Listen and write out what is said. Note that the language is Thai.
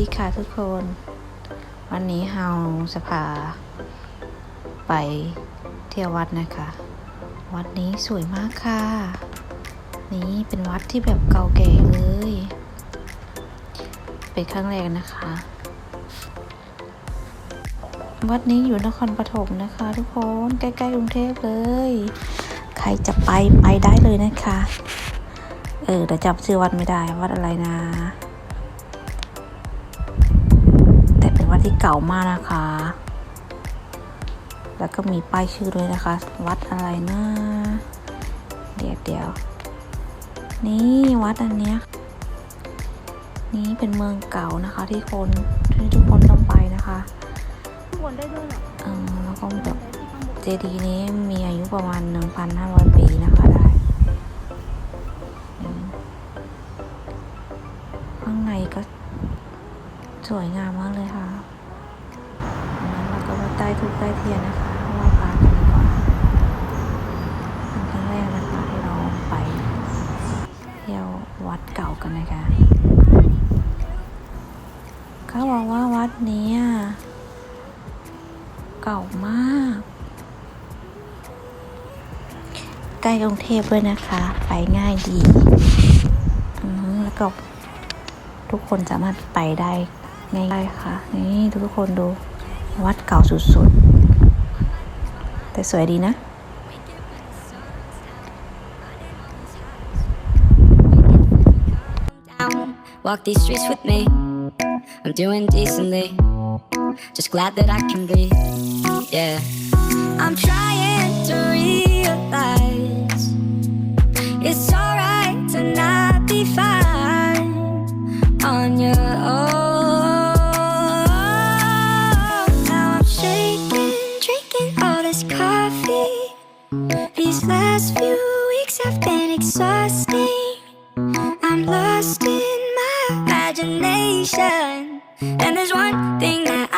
ดีค่ะทุกคน วันนี้เฮาจะพา ไปเที่ยววัดนะคะ วัดนี้สวยมากค่ะ นี่เป็นวัดที่แบบเก่าแก่เลย เป็นครั้งแรกนะคะ วัดนี้อยู่นครปฐมนะคะ ทุกคนใกล้ๆกรุงเทพเลย ใครจะไปไปได้เลยนะคะ เออแต่จำชื่อวัดไม่ได้วัดอะไรนะ ที่เก่ามากนะคะ แล้วก็มีป้ายชื่อด้วยนะคะ วัดอะไรนะเดี๋ยวเดี๋ยวนี่วัดอันเนี้ยนี่เป็นเมืองเก่านะคะที่คนที่ทุกคนต้องไปนะคะข้างบนได้ด้วยเหรอเออแล้วก็แบบได้ที่ข้างบนเจดีย์นี้มีอายุประมาณ 1,500 ปีนะคะได้อืมข้างในก็ สวยงามมากเลยค่ะงั้นเราก็มาใต้ทุกใต้เทียนนะคะไหว้พระกันดีกว่าเป็นครั้งแรกนะคะที่เราไปเที่ยววัดเก่ากันนะคะเขาบอกว่าวัดนี้เก่ามากใกล้กรุงเทพด้วยนะคะ ไปง่ายดี แล้วก็ทุกคนสามารถไปได้ ง่ายๆค่ะ นี่ทุกคนดูวัดเก่าสุดๆ แต่สวยดีนะ down. Walk these streets with me. I'm doing decently. Just glad that I can be. Yeah. I'm trying to realize it's alright to not be fine on your These last few weeks have been exhausting. I'm lost in my imagination. And there's one thing that